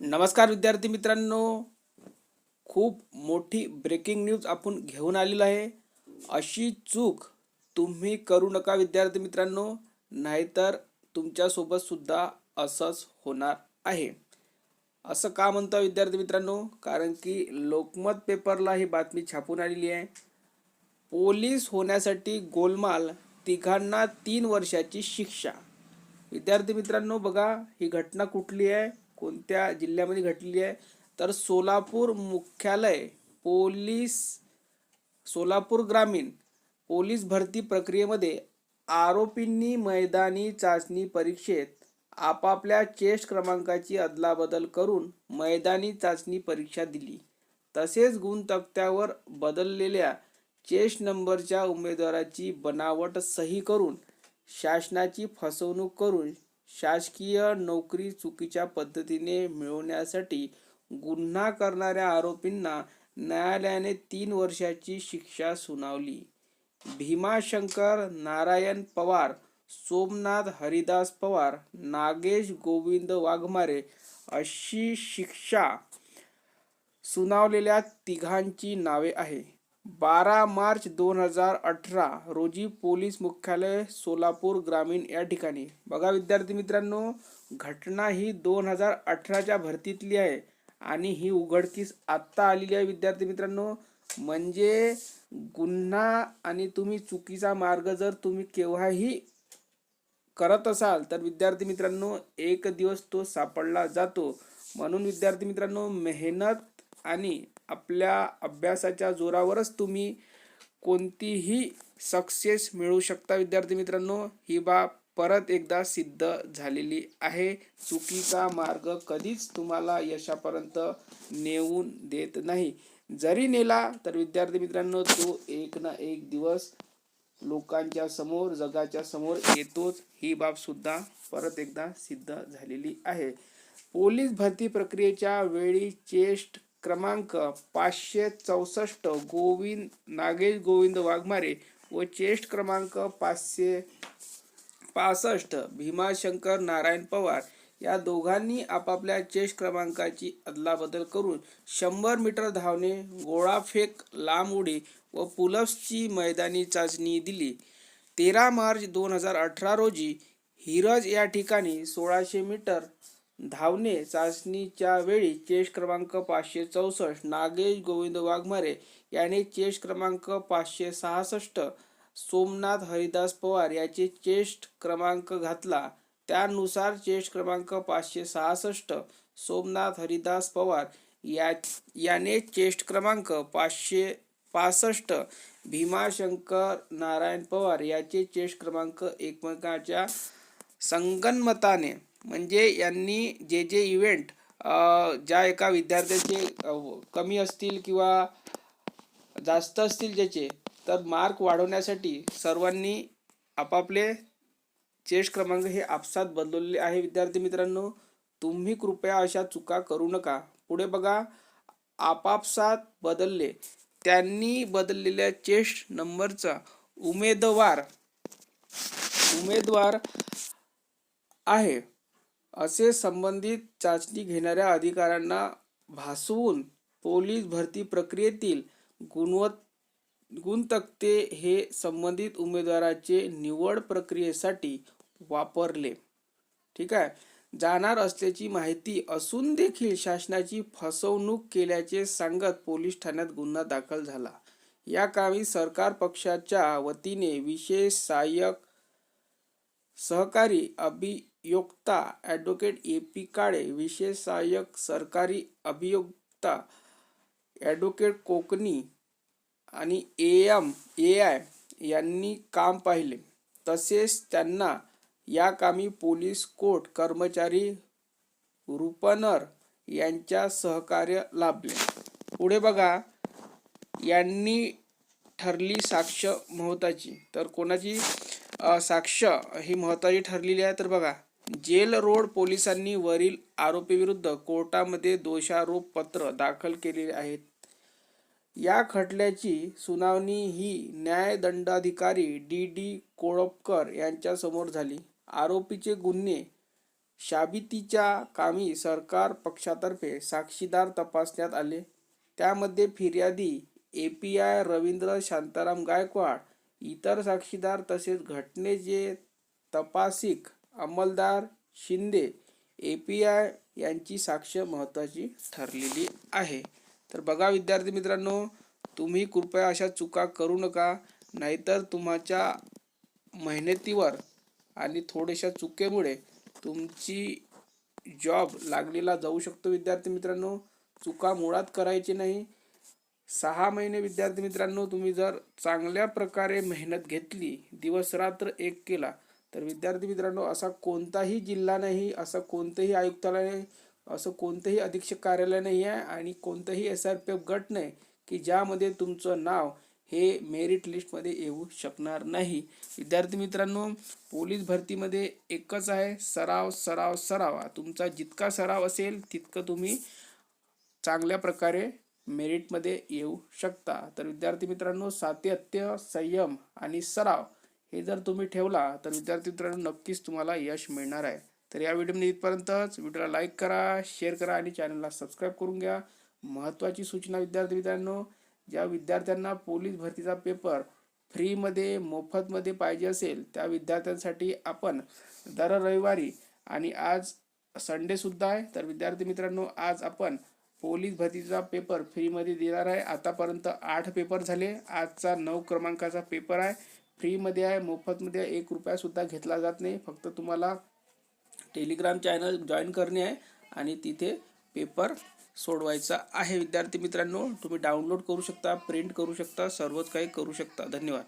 नमस्कार विद्यार्थी मित्रांनो. खूप मोठी ब्रेकिंग न्यूज आपण घेऊन आलेलो आहे. अशी चूक तुम्ही करू नका विद्यार्थी मित्रांनो. नाहीतर तुमच्यासोबत सुद्धा असंच होणार आहे. असं का म्हणतो विद्यार्थी मित्रांनो? कारण की लोकमत पेपरला ही बातमी छापून आलेली आहे. पोलीस होण्यासाठी गोलमाल तिघांना तीन वर्षाची शिक्षा. विद्यार्थी मित्रांनो बघा ही घटना कुठली आहे? कोणत्या जिल्ह्यामध्ये घडलेली आहे? तर सोलापूर मुख्यालय पोलीस सोलापूर ग्रामीण पोलीस भरती प्रक्रियेमध्ये आरोपींनी मैदानी चाचणी परीक्षेत आपापल्या चेस्ट क्रमांकाची अदलाबदल करून मैदानी चाचणी परीक्षा दिली. तसेच गुणतक्त्यावर बदललेल्या चेस्ट नंबरच्या उमेदवाराची बनावट सही करून शासनाची फसवणूक करून शासकीय नोकरी चुकीच्या पद्धतीने मिळवण्यासाठी गुन्हा करणाऱ्या आरोपींना न्यायालयाने तीन वर्षाची शिक्षा सुनावली. भीमाशंकर नारायण पवार सोमनाथ हरिदास पवार नागेश गोविंद वाघमारे अशी शिक्षा सुनावलेल्या तिघांची नावे आहे बारा मार्च दोन हजार अठरा रोजी पोलीस मुख्यालय सोलापूर ग्रामीण या ठिकाणी. बघा विद्यार्थी मित्रांनो घटना ही दोन हजार अठराच्या भरतीतली आहे आणि ही उघडकीस आत्ता आलेली आहे विद्यार्थी मित्रांनो. म्हणजे गुन्हा आणि तुम्ही चुकीचा मार्ग जर तुम्ही केव्हाही करत असाल तर विद्यार्थी मित्रांनो एक दिवस तो सापडला जातो. म्हणून विद्यार्थी मित्रांनो मेहनत आणि आपल्या अभ्यासाच्या जोरावरच तुम्ही कोणतीही सक्सेस मिळू शकता विद्यार्थी मित्रांनो. ही बाब परत एकदा सिद्ध झालेली आहे. चुकीचा मार्ग कधीच तुम्हाला यशापर्यंत नेऊन देत नाही. जरी नेला तर विद्यार्थी मित्रांनो तो एक ना एक दिवस लोकांच्या समोर जगाच्या समोर येतोच. ही बाब सुद्धा परत एकदा सिद्ध झालेली आहे. पोलीस भरती प्रक्रियेच्या वेळी चेस्ट क्रमांक पाचशे चौसष्ट गोविंद नागेश गोविंद वाघमारे व चेस्ट क्रमांक पाचशे पासष्ट भीमाशंकर नारायण पवार. या दोघांनी आपापल्या चेस्ट क्रमांकाची अदलाबदल करून शंभर मीटर धावणे गोळाफेक लांब उडी व पुलप्सची मैदानी चाचणी दिली. तेरा मार्च दोन हजार अठरा रोजी हिरज या ठिकाणी सोळाशे मीटर धावणे चाचणीच्या वेळी चेस क्रमांक पाचशे चौसष्ट नागेश गोविंद वाघमारे याने चेस क्रमांक पाचशे सहासष्ट सोमनाथ हरिदास पवार याचे चेस्ट क्रमांक घातला. त्यानुसार चेस्ट क्रमांक पाचशे सहासष्ट सोमनाथ हरिदास पवार या याने चेस्ट क्रमांक पाचशे पासष्ट भीमाशंकर नारायण पवार याचे चेस्ट क्रमांक एकमेकाच्या संगनमताने म्हणजे यांनी जे जे इव्हेंट ज्या एका विद्यार्थ्याचे कमी असतील किंवा जास्त असतील ज्याचे तर मार्क वाढवण्यासाठी सर्वांनी आपापले चेस्ट क्रमांक हे आपसात बदललेले आहे. विद्यार्थी मित्रांनो तुम्ही कृपया अशा चुका करू नका. पुढे बघा आपापसात बदलले. त्यांनी बदललेल्या चेस्ट नंबरचा उमेदवार उमेदवार आहे. असे संबंधित चाचणी घेणाऱ्या अधिकाऱ्यांना भासवून पोलीस भरती प्रक्रियेतील गुणवत् गुणतक्ते हे संबंधित उमेदवाराचे निवड प्रक्रियेसाठी वापरले. ठीक आहे? जाणार असल्याची माहिती असून देखील शासनाची फसवणूक केल्याचे सांगत पोलीस ठाण्यात गुन्हा दाखल झाला. या कामी सरकार पक्षाच्या वतीने विशेष सहाय्यक सहकारी अभि अभियोक्ता ॲडव्होकेट ए पी काळे विशेष सहाय्यक सरकारी अभियोक्ता ॲडव्होकेट कोकणी आणि ए एम ए आय यांनी काम पाहिले. तसेच त्यांना या कामी पोलीस कोर्ट कर्मचारी रुपनर यांच्या सहकार्य लाभले. पुढे बघा यांनी ठरली साक्ष महत्वाची. तर कोणाची साक्ष ही महत्त्वाची ठरलेली आहे तर बघा. जेल रोड पोलिसांनी वरील आरोपीविरुद्ध कोर्टामध्ये दोषारोप पत्र दाखल केलेले आहेत. या खटल्याची सुनावणी ही न्यायदंडाधिकारी डी डी कोळपकर यांच्यासमोर झाली. आरोपीचे गुन्हे शाबितीच्या कामी सरकार पक्षातर्फे साक्षीदार तपासण्यात आले. त्यामध्ये फिर्यादी A P I Ravindra Shantaram Gaikwad इतर साक्षीदार तसेच घटनेचे तपासिक अंमलदार शिंदे ए पी आय यांची साक्ष महत्त्वाची ठरलेली आहे. तर बघा विद्यार्थी मित्रांनो तुम्ही कृपया अशा चुका करू नका नाहीतर तुमच्या मेहनतीवर आणि थोड्याशा चुकेमुळे तुमची जॉब लागलेला जाऊ शकतो विद्यार्थी मित्रांनो. चुका मुळात करायची नाही. सहा महिने विद्यार्थी मित्रांनो तुम्ही जर चांगल्या प्रकारे मेहनत घेतली दिवसरात्र एक केला तर विद्यार्थी मित्रांनो असा कोणताही जिल्हा नाही असं कोणतंही आयुक्तालय नाही असं कोणतंही अधीक्षक कार्यालय नाही आहे आणि कोणतंही एस आर पी एफ गट नाही की ज्यामध्ये तुमचं नाव हे मेरिट लिस्टमध्ये येऊ शकणार नाही. विद्यार्थी मित्रांनो पोलीस भरतीमध्ये एकच आहे सराव सराव सराव. तुमचा जितका सराव असेल तितकं तुम्ही चांगल्या प्रकारे मेरिटमध्ये येऊ शकता. तर विद्यार्थी मित्रांनो सातत्य संयम आणि सराव हे जर तुम्ही ठेवला तर विद्यार्थी मित्रांनो नक्कीच तुम्हाला यश मिळणार आहे. तर या व्हिडिओमध्ये इथपर्यंतच व्हिडिओला लाईक करा शेअर करा आणि चॅनलला सबस्क्राईब करून घ्या. महत्त्वाची सूचना विद्यार्थी मित्रांनो ज्या विद्यार्थ्यांना पोलीस भरतीचा पेपर फ्रीमध्ये मोफतमध्ये पाहिजे असेल त्या विद्यार्थ्यांसाठी आपण दर रविवारी आणि आज संडेसुद्धा आहे. तर विद्यार्थी मित्रांनो आज आपण पोलीस भरतीचा पेपर फ्रीमध्ये देणार आहे. आतापर्यंत आठ पेपर झाले. आजचा नऊ क्रमांकाचा पेपर आहे. फ्रीमध्ये आहे मोफतमध्ये आहे एक रुपयासुद्धा घेतला जात नाही. फक्त तुम्हाला टेलिग्राम चॅनल जॉईन करणे आहे आणि तिथे पेपर सोडवायचा आहे. विद्यार्थी मित्रांनो तुम्ही डाउनलोड करू शकता प्रिंट करू शकता सर्वच काही करू शकता. धन्यवाद.